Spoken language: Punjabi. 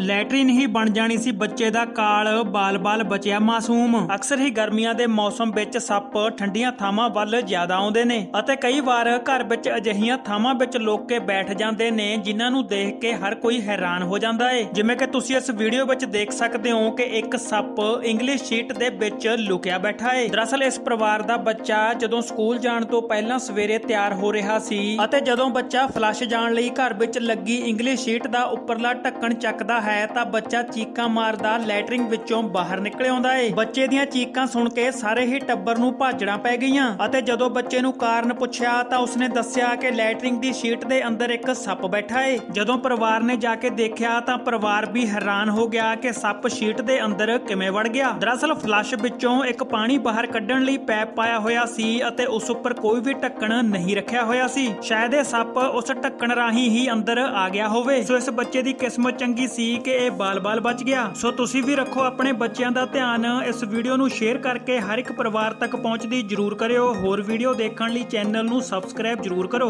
ਲੈਟਰਿਨ ਹੀ ਬਣ ਜਾਣੀ ਸੀ ਬੱਚੇ ਦਾ ਕਾਲ, ਬਾਲ-ਬਾਲ ਬਚਿਆ ਮਾਸੂਮ। ਅਕਸਰ ਹੀ ਗਰਮੀਆਂ ਦੇ ਮੌਸਮ ਵਿੱਚ ਸੱਪ ਠੰਡੀਆਂ ਥਾਵਾਂ ਵੱਲ ਜ਼ਿਆਦਾ ਆਉਂਦੇ ਨੇ ਅਤੇ ਕਈ ਵਾਰ ਘਰ ਵਿੱਚ ਅਜਿਹੀਆਂ ਥਾਵਾਂ ਵਿੱਚ ਲੋਕ ਕੇ ਬੈਠ ਜਾਂਦੇ ਨੇ ਜਿਨ੍ਹਾਂ ਨੂੰ ਦੇਖ ਕੇ ਹਰ ਕੋਈ ਹੈਰਾਨ ਹੋ ਜਾਂਦਾ ਏ। ਜਿਵੇਂ ਕਿ ਤੁਸੀਂ ਇਸ ਵੀਡੀਓ ਵਿੱਚ ਦੇਖ ਸਕਦੇ ਹੋ ਕਿ ਇੱਕ ਸੱਪ ਇੰਗਲਿਸ਼ ਸ਼ੀਟ ਦੇ ਵਿੱਚ ਲੁਕਿਆ ਬੈਠਾ ਏ। ਦਰਅਸਲ ਇਸ ਪਰਿਵਾਰ ਦਾ ਬੱਚਾ ਜਦੋਂ ਸਕੂਲ ਜਾਣ ਤੋਂ ਪਹਿਲਾਂ ਸਵੇਰੇ ਤਿਆਰ ਹੋ ਰਿਹਾ ਸੀ ਅਤੇ ਜਦੋਂ ਬੱਚਾ ਫਲਸ਼ ਜਾਣ ਲਈ ਘਰ ਵਿੱਚ ਲੱਗੀ ਇੰਗਲਿਸ਼ ਸ਼ੀਟ ਦਾ ਉੱਪਰਲਾ ਢੱਕਣ ਚੱਕਦਾ ਹੈ ਤਾਂ ਬੱਚਾ ਚੀਕਾਂ ਮਾਰਦਾ, ਲੈਟਰਿੰਗ ਵਿੱਚੋਂ ਬਾਹਰ ਨਿਕਲ ਆਉਂਦਾ ਏ। ਬੱਚੇ ਦੀਆਂ ਚੀਕਾਂ ਸੁਣ ਕੇ ਸਾਰੇ ਹੀ ਟੱਬਰ ਨੂੰ ਭਾਜੜਾਂ ਪੈ ਗਈਆਂ ਅਤੇ ਜਦੋਂ ਬੱਚੇ ਨੂੰ ਕਾਰਨ ਪੁੱਛਿਆ ਤਾਂ ਉਸਨੇ ਦੱਸਿਆ ਕਿ ਲੈਟਰਿੰਗ ਦੀ ਸ਼ੀਟ ਦੇ ਅੰਦਰ ਇੱਕ ਸੱਪ ਬੈਠਾ ਏ। ਜਦੋਂ ਪਰਿਵਾਰ ਨੇ ਜਾ ਕੇ ਦੇਖਿਆ ਤਾਂ ਪਰਿਵਾਰ ਵੀ ਹੈਰਾਨ ਹੋ ਗਿਆ ਕਿ ਸੱਪ ਸ਼ੀਟ ਦੇ ਅੰਦਰ ਕਿਵੇਂ ਵੜ ਗਿਆ। ਦਰਅਸਲ ਫਲਸ਼ ਵਿੱਚੋਂ ਇੱਕ ਪਾਣੀ ਬਾਹਰ ਕੱਢਣ ਲਈ ਪੈਪ ਪਾਇਆ ਹੋਇਆ ਸੀ ਅਤੇ ਉਸ ਉੱਪਰ ਕੋਈ ਵੀ ਢੱਕਣ ਨਹੀਂ ਰੱਖਿਆ ਹੋਇਆ ਸੀ। ਸ਼ਾਇਦ ਇਹ ਸੱਪ ਉਸ ਢੱਕਣ ਰਾਹੀਂ ਹੀ ਅੰਦਰ ਆ ਗਿਆ ਹੋਵੇ। ਸੋ ਇਸ ਬੱਚੇ ਦੀ ਕਿਸਮਤ ਚੰਗੀ ਸੀ ਕਿ ਇਹ ਬਾਲ-ਬਾਲ ਬਚ ਗਿਆ। ਸੋ ਤੁਸੀਂ ਵੀ ਰੱਖੋ ਆਪਣੇ ਬੱਚਿਆਂ ਦਾ ਧਿਆਨ। ਇਸ ਵੀਡੀਓ ਨੂੰ ਸ਼ੇਅਰ ਕਰਕੇ ਹਰ ਇੱਕ ਪਰਿਵਾਰ ਤੱਕ ਪਹੁੰਚਦੀ ਜਰੂਰ ਕਰਿਓ। ਹੋਰ ਵੀਡੀਓ ਦੇਖਣ ਲਈ ਚੈਨਲ ਨੂੰ ਸਬਸਕ੍ਰਾਈਬ ਜਰੂਰ ਕਰੋ।